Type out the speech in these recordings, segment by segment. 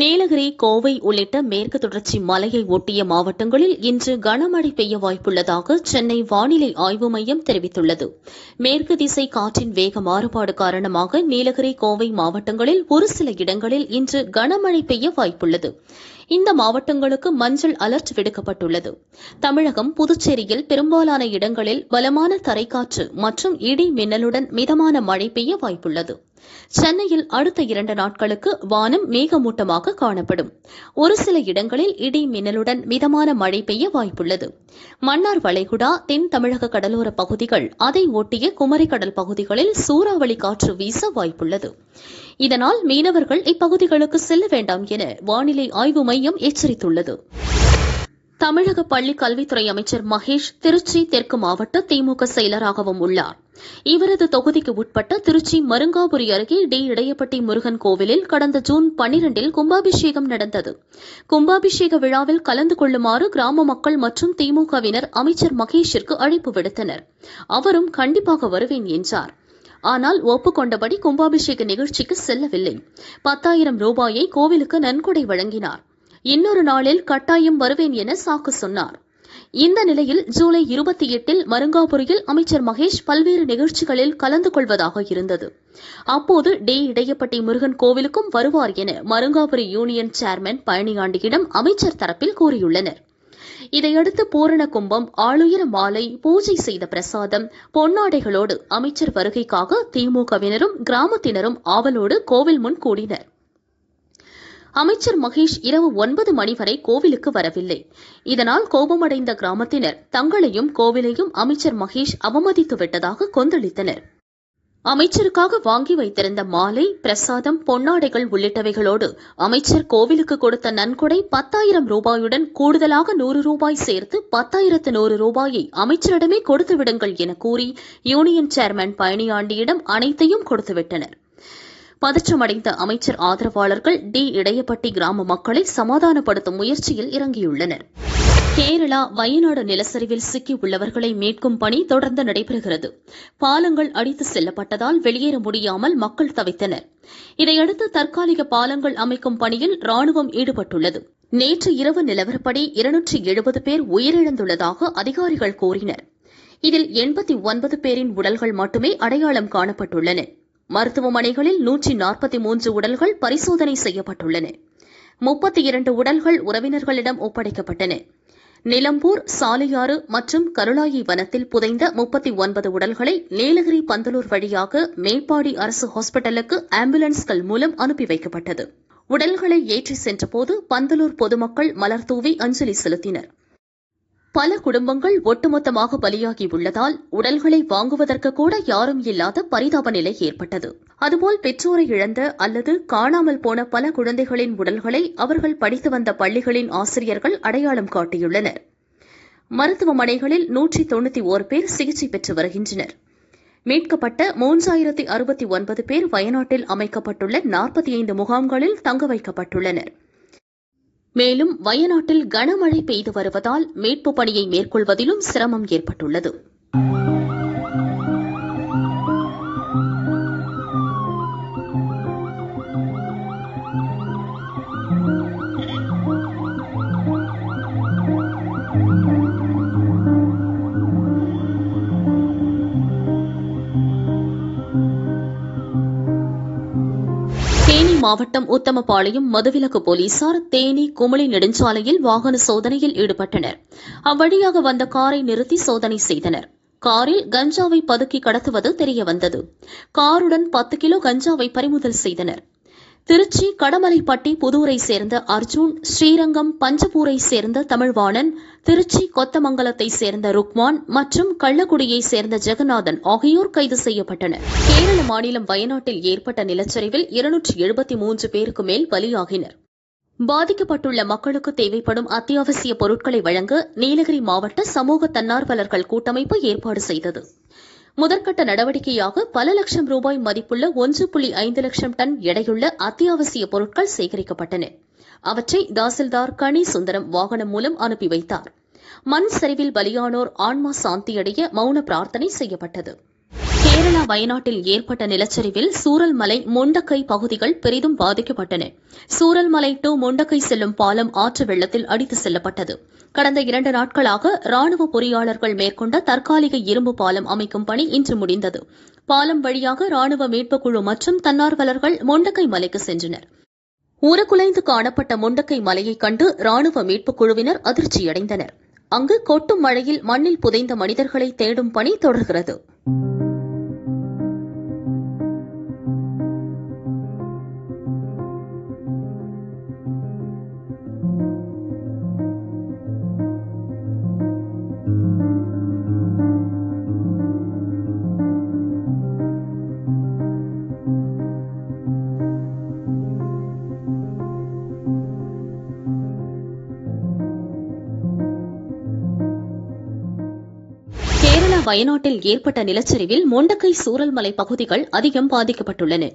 நீலகிரி கோவை உள்ளிட்ட மேற்கு தொடர்ச்சி மலையை ஒட்டிய மாவட்டங்களில் இன்று கனமழை பெய்ய வாய்ப்புள்ளதாக சென்னை வானிலை ஆய்வு மையம் தெரிவித்துள்ளது. மேற்கு திசை காற்றின் வேக மாறுபாடு காரணமாக நீலகிரி கோவை மாவட்டங்களில் ஒரு சில இடங்களில் இன்று கனமழை பெய்ய வாய்ப்புள்ளது. இந்த மாவட்டங்களுக்கு மஞ்சள் அலர்ட் விடுக்கப்பட்டுள்ளது. தமிழகம் புதுச்சேரியில் பெரும்பாலான இடங்களில் பலமான தரைக்காற்று மற்றும் இடி மின்னலுடன் மிதமான மழை பெய்ய வாய்ப்புள்ளது. சென்னையில் அடுத்த இரண்டு நாட்களுக்கு வானம் மேகமூட்டமாக காணப்படும். ஒரு சில இடங்களில் இடி மின்னலுடன் மிதமான மழை பெய்ய வாய்ப்புள்ளது. மன்னார் வளைகுடா தென் தமிழக கடலோர பகுதிகள் அதை ஒட்டிய குமரிக்கடல் பகுதிகளில் சூறாவளி காற்று வீச வாய்ப்புள்ளது. இதனால் மீனவர்கள் இப்பகுதிகளுக்கு செல்ல வேண்டாம் என வானிலை ஆய்வு மையம் எச்சரித்துள்ளது. தமிழக பள்ளி கல்வித்துறை அமைச்சர் மகேஷ் திருச்சி தெற்கு மாவட்ட திமுக செயலராகவும் உள்ளார். இவரது தொகுதிக்கு உட்பட்ட திருச்சி மருங்காபுரி அருகே டி இடையப்பட்டி முருகன் கோவிலில் கடந்த ஜூன் பனிரெண்டில் கும்பாபிஷேகம் நடந்தது. கும்பாபிஷேக விழாவில் கலந்து கொள்ளுமாறு கிராம மக்கள் மற்றும் திமுகவினர் அமைச்சர் மகேஷிற்கு அழைப்பு விடுத்தனர். அவரும் கண்டிப்பாக வருவேன் என்றார். ஆனால் ஒப்புக்கொண்டபடி கும்பாபிஷேக நிகழ்ச்சிக்கு செல்லவில்லை. பத்தாயிரம் ரூபாயை கோவிலுக்கு நன்கொடை வழங்கினார். இன்னொரு நாளில் கட்டாயம் வருவேன் என சாக்கு சொன்னார். இந்த நிலையில் ஜூலை இருபத்தி எட்டில் மருங்காபுரியில் அமைச்சர் மகேஷ் பல்வேறு நிகழ்ச்சிகளில் கலந்து கொள்வதாக இருந்தது. அப்போது டி இடையப்பட்டி முருகன் கோவிலுக்கும் வருவார் என மருங்காபுரி யூனியன் சேர்மன் பழனியாண்டியிடம் அமைச்சர் தரப்பில் கூறியுள்ளனர். இதையடுத்து பூரண கும்பம் ஆளுயர மாலை பூஜை செய்த பிரசாதம் பொன்னாடைகளோடு அமைச்சர் வருகைக்காக திமுகவினரும் கிராமத்தினரும் ஆவலோடு கோவில் முன் கூடினர். அமைச்சர் மகேஷ் இரவு ஒன்பது மணி வரை கோவிலுக்கு வரவில்லை. இதனால் கோபமடைந்த கிராமத்தினர் தங்களையும் கோவிலையும் அமைச்சர் மகேஷ் அவமதித்து விட்டதாக கொந்தளித்தனர். அமைச்சருக்காக வாங்கி வைத்திருந்த மாலை பிரசாதம் பொன்னாடைகள் உள்ளிட்டவைகளோடு அமைச்சர் கோவிலுக்கு கொடுத்த நன்கொடை பத்தாயிரம் ரூபாயுடன் கூடுதலாக நூறு ரூபாய் சேர்த்து பத்தாயிரத்து நூறு ரூபாயை அமைச்சரிடமே கொடுத்து விடுங்கள் என கூறி யூனியன் சேர்மன் பழனியாண்டியிடம் அனைத்தையும் கொடுத்துவிட்டனர். பதற்றமடைந்த அமைச்சர் ஆதரவாளர்கள் டி. இடையப்பட்டி கிராம மக்களை சமாதானப்படுத்தும் முயற்சியில் இறங்கியுள்ளனர். கேரளா வயநாடு நிலச்சரிவில் சிக்கியுள்ளவர்களை மீட்கும் பணி தொடர்ந்து நடைபெறுகிறது. பாலங்கள் அடித்து செல்லப்பட்டதால் வெளியேற முடியாமல் மக்கள் தவித்தனர். இதையடுத்து தற்காலிக பாலங்கள் அமைக்கும் பணியில் ராணுவம் ஈடுபட்டுள்ளது. நேற்று இரவு நிலவரப்படி இருநூற்றி எழுபது பேர் உயிரிழந்துள்ளதாக அதிகாரிகள் கூறினர். இதில் எண்பத்தி ஒன்பது பேரின் உடல்கள் மட்டுமே அடையாளம் காணப்பட்டுள்ளன. மருத்துவமனைகளில் நூற்றி நாற்பத்தி மூன்று உடல்கள் பரிசோதனை செய்யப்பட்டுள்ளன. முப்பத்தி இரண்டு உடல்கள் உறவினர்களிடம் ஒப்படைக்கப்பட்டன. நிலம்பூர் சாலையாறு மற்றும் கருளாயி வனத்தில் புதைந்த முப்பத்தி ஒன்பது உடல்களை நீலகிரி பந்தலூர் வழியாக மேப்பாடி அரசு ஹாஸ்பிட்டலுக்கு ஆம்புலன்ஸ்கள் மூலம் அனுப்பி வைக்கப்பட்டது. உடல்களை ஏற்றி சென்றபோது பந்தலூர் பொதுமக்கள் மலர்தூவி அஞ்சலி செலுத்தினர். பல குடும்பங்கள் ஒட்டுமொத்தமாக பலியாகியுள்ளதால் உடல்களை வாங்குவதற்கு கூட யாரும் இல்லாத பரிதாப நிலை ஏற்பட்டது. அதுபோல் பெற்றோரை இழந்த அல்லது காணாமல் போன பல குழந்தைகளின் உடல்களை அவர்கள் படித்து வந்த பள்ளிகளின் ஆசிரியர்கள் அடையாளம் காட்டியுள்ளனர். மருத்துவமனைகளில் நூற்றி தொண்ணூத்தி ஓர் பேர் சிகிச்சை பெற்று வருகின்றனர். மீட்கப்பட்ட மூன்றாயிரத்தி அறுபத்தி ஒன்பது பேர் வயநாட்டில் அமைக்கப்பட்டுள்ள நாற்பத்தி ஐந்து முகாம்களில் தங்க வைக்கப்பட்டுள்ளனர். மேலும் வயநாட்டில் கனமழை பெய்து வருவதால் மீட்பு பணியை மேற்கொள்வதிலும் சிரமம் ஏற்பட்டுள்ளது. மாவட்டம் உத்தமபாளையம் மதுவிலக்கு போலீசார் தேனி குமளி நெடுஞ்சாலையில் வாகன சோதனையில் ஈடுபட்டனர். அவ்வழியாக வந்த காரை நிறுத்தி சோதனை செய்தனர். காரில் கஞ்சாவை பதுக்கி கடத்துவது தெரியவந்தது. காருடன் பத்து கிலோ கஞ்சாவை பறிமுதல் செய்தனர். திருச்சி கடமலைப்பட்டி புதூரை சேர்ந்த அர்ஜுன் ஸ்ரீரங்கம் பஞ்சபூரை சேர்ந்த தமிழ்வாணன் திருச்சி கொத்தமங்கலத்தை சேர்ந்த ருக்மான் மற்றும் கள்ளக்குடியை சேர்ந்த ஜெகநாதன் ஆகியோர் கைது செய்யப்பட்டனர். கேரள மாநிலம் வயநாட்டில் ஏற்பட்ட நிலச்சரிவில் இருநூற்றி எழுபத்தி மூன்று பேருக்கு மேல் பலியாகினர். பாதிக்கப்பட்டுள்ள மக்களுக்கு தேவைப்படும் அத்தியாவசிய பொருட்களை வழங்க நீலகிரி மாவட்ட சமூக தன்னார்வலர்கள் கூட்டமைப்பு ஏற்பாடு செய்தது. முதற்கட்ட நடவடிக்கையாக பல லட்சம் ரூபாய் மதிப்புள்ள ஒன்று புள்ளி ஐந்து லட்சம் டன் எடையுள்ள அத்தியாவசிய பொருட்கள் சேகரிக்கப்பட்டன. அவற்றை தாசில்தார் கனி சுந்தரம் வாகனம் மூலம் அனுப்பி வைத்தார். மண் சரிவில் பலியானோர் ஆன்மா சாந்தியடைய மௌன பிரார்த்தனை செய்யப்பட்டது. கேரளா வயநாட்டில் ஏற்பட்ட நிலச்சரிவில் சூரல்மலை முண்டக்கை பகுதிகள் பெரிதும் பாதிக்கப்பட்டன. சூரல்மலை டு முண்டக்கை செல்லும் பாலம் ஆற்று வெள்ளத்தில் அடித்து செல்லப்பட்டது. கடந்த இரண்டு நாட்களாக ராணுவ பொறியாளர்கள் மேற்கொண்ட தற்காலிக இரும்பு பாலம் அமைக்கும் பணி இன்று முடிந்தது. பாலம் வழியாக ராணுவ மீட்புக் குழு மற்றும் தன்னார்வலர்கள் முண்டக்கை மலைக்கு சென்றனர். உருக்குலைந்து காணப்பட்ட முண்டக்கை மலையைக் கண்டு ராணுவ மீட்புக் குழுவினர் அதிர்ச்சியடைந்தனர். அங்கு கொட்டும் மழையில் மண்ணில் புதைந்த மனிதர்களை தேடும் பணி தொடர்கிறது. வயநாட்டில் ஏற்பட்ட நிலச்சரிவில் முண்டக்கை சூரல்மலை பகுதிகள் அதிகம் பாதிக்கப்பட்டுள்ளன.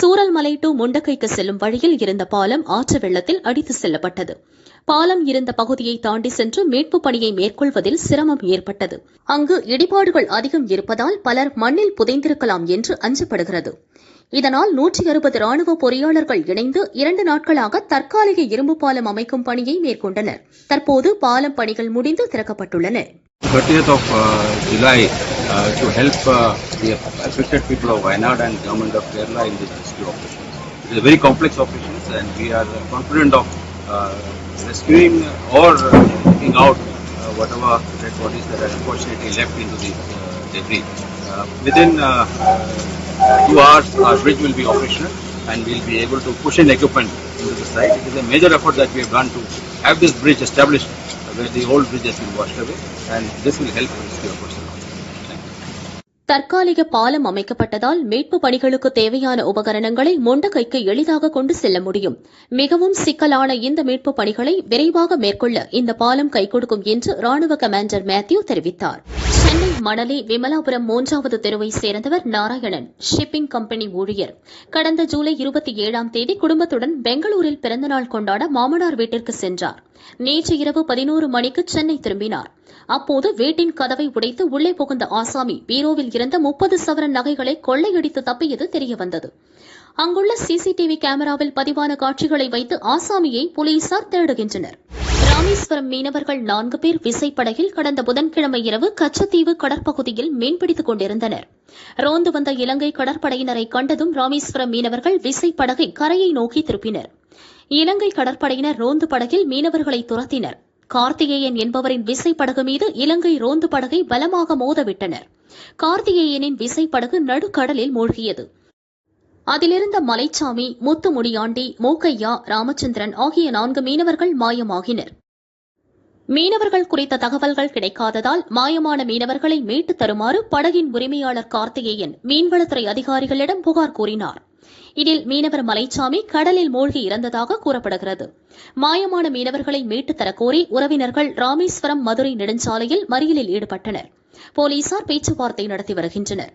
சூரல்மலை டு முண்டக்கைக்கு செல்லும் வழியில் இருந்த பாலம் ஆற்று வெள்ளத்தில் அடித்து செல்லப்பட்டது. பாலம் இருந்த பகுதியை தாண்டி சென்று மீட்புப் பணியை மேற்கொள்வதில் சிரமம் ஏற்பட்டது. அங்கு இடிபாடுகள் அதிகம் இருப்பதால் பலர் மண்ணில் புதைந்திருக்கலாம் என்று அஞ்சப்படுகிறது. இதனால் நூற்றி அறுபது ராணுவ பொறியாளர்கள் இணைந்து இரண்டு நாட்களாக தற்காலிக இரும்பு பாலம் அமைக்கும் பணியை மேற்கொண்டனர். தற்போது பாலம் பணிகள் முடிந்து திறக்கப்பட்டுள்ளன. 30th of uh, July uh, to help uh, the affected people of Wayanad and government of Kerala in this rescue operation. It is a very complex operation and we are confident of uh, rescuing or uh, out uh, whatever dead bodies that are unfortunately left into the uh, debris. Uh, within uh, uh, two hours our bridge will be operational and we'll be able to push in equipment into the site. It is a major effort that we have done to have this bridge established uh, where the old bridge has been washed away and this will help rescue efforts. தற்காலிக பாலம் அமைக்கப்பட்டதால் மீட்பு பணிகளுக்கு தேவையான உபகரணங்களை முண்டகைக்கு எளிதாக கொண்டு செல்ல முடியும். மிகவும் சிக்கலான இந்த மீட்பு பணிகளை விரைவாக மேற்கொள்ள இந்த பாலம் கை கொடுக்கும் என்று ராணுவ கமாண்டர் மேத்யூ தெரிவித்தார். சென்னை மணலி விமலாபுரம் மூன்றாவது தெருவை சேர்ந்தவர் நாராயணன் ஷிப்பிங் கம்பெனி ஊழியர். கடந்த ஜூலை இருபத்தி ஏழாம் தேதி குடும்பத்துடன் பெங்களூரில் பிறந்தநாள் கொண்டாட மாமனார் வீட்டிற்கு சென்றார். நேற்று இரவு பதினோரு மணிக்கு சென்னை திரும்பினார். அப்போது வீட்டின் கதவை உடைத்து உள்ளே புகுந்த ஆசாமி பீரோவில் இருந்த முப்பது சவரன் நகைகளை கொள்ளையடித்து தப்பியது தெரியவந்தது. அங்குள்ள சிசிடிவி கேமராவில் பதிவான காட்சிகளை வைத்து ஆசாமியை போலீசார் தேடுகின்றனர். ராமேஸ்வரம் மீனவர்கள் நான்கு பேர் விசைப்படகில் கடந்த புதன்கிழமை இரவு கச்சத்தீவு கடற்பகுதியில் மீன்பிடித்துக் கொண்டிருந்தனர். ரோந்து வந்த இலங்கை கடற்படையினரை கண்டதும் ராமேஸ்வரம் மீனவர்கள் விசைப்படகை கரையை நோக்கி திருப்பினர். இலங்கை கடற்படையினர் ரோந்து படகில் மீனவர்களை துரத்தினர். கார்த்திகேயன் என்பவரின் விசைப்படகு மீது இலங்கை ரோந்து படகை பலமாக மோதவிட்டனர். கார்த்திகேயனின் விசைப்படகு நடுக்கடலில் மூழ்கியது. அதிலிருந்த மலைச்சாமி முத்துமுடியாண்டி மூக்கையா ராமச்சந்திரன் ஆகிய நான்கு மீனவர்கள் மாயமாகினர். மீனவர்கள் குறித்த தகவல்கள் கிடைக்காததால் மாயமான மீனவர்களை மீட்டுத் தருமாறு படகின் உரிமையாளர் கார்த்திகேயன் மீன்வளத்துறை அதிகாரிகளிடம் புகார் கூறினார். இதில் மீனவர் மலைச்சாமி கடலில் மூழ்கி இறந்ததாக கூறப்படுகிறது. மாயமான மீனவர்களை மீட்டுத் தரக்கோரி உறவினர்கள் ராமேஸ்வரம் மதுரை நெடுஞ்சாலையில் மறியலில் ஈடுபட்டனர். போலீசார் பேச்சுவார்த்தை நடத்தி வருகின்றனர்.